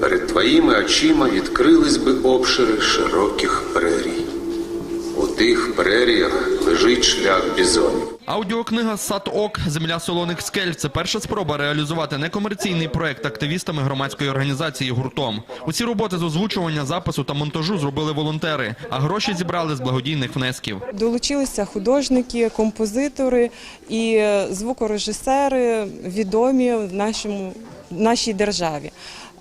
перед твоїми очима відкрились би обшири широких прерій. У тих преріях лежить шлях бізонів. Аудіокнига Сад Ок Земля солоних скель це перша спроба реалізувати некомерційний проект активістами громадської організації гуртом. Усі роботи з озвучування, запису та монтажу зробили волонтери, а гроші зібрали з благодійних внесків. Долучилися художники, композитори і звукорежисери, відомі в нашому в нашій державі.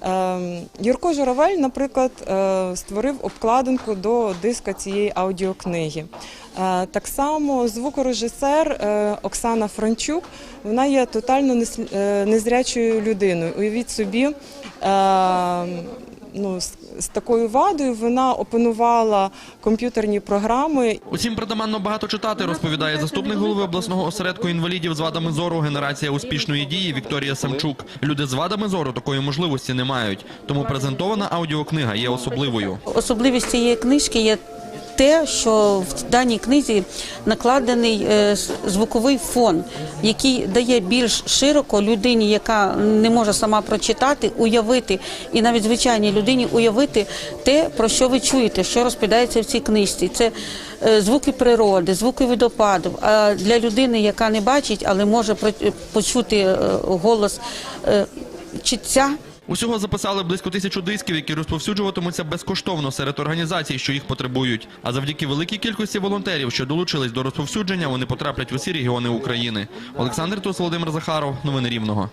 Ем, Юрко Журавель, наприклад, е, створив обкладинку до диска цієї аудіокниги. Е, Так само звукорежисер е, Оксана Франчук, вона є тотально незрячою людиною. Уявіть собі, е, ну, з, з такою вадою вона опанувала комп'ютерні програми Усім притаманно багато читати, розповідає заступник голови обласного осередку інвалідів з вадами зору генерація успішної дії Вікторія Самчук. Люди з вадами зору такої можливості не мають, тому презентована аудіокнига є особливою. Особливість цієї книжки є те, що в даній книзі накладений е, звуковий фон, який дає більш широко людині, яка не може сама прочитати, уявити, і навіть звичайній людині уявити те, про що ви чуєте, що розповідається в цій книжці. Це е, звуки природи, звуки водопаду. А для людини, яка не бачить, але може почути е, голос читця. Усього записали близько тисячу дисків, які розповсюджуватимуться безкоштовно серед організацій, що їх потребують. А завдяки великій кількості волонтерів, що долучились до розповсюдження, вони потраплять в усі регіони України. Олександр Тус, Володимир Захаров, новини Рівного.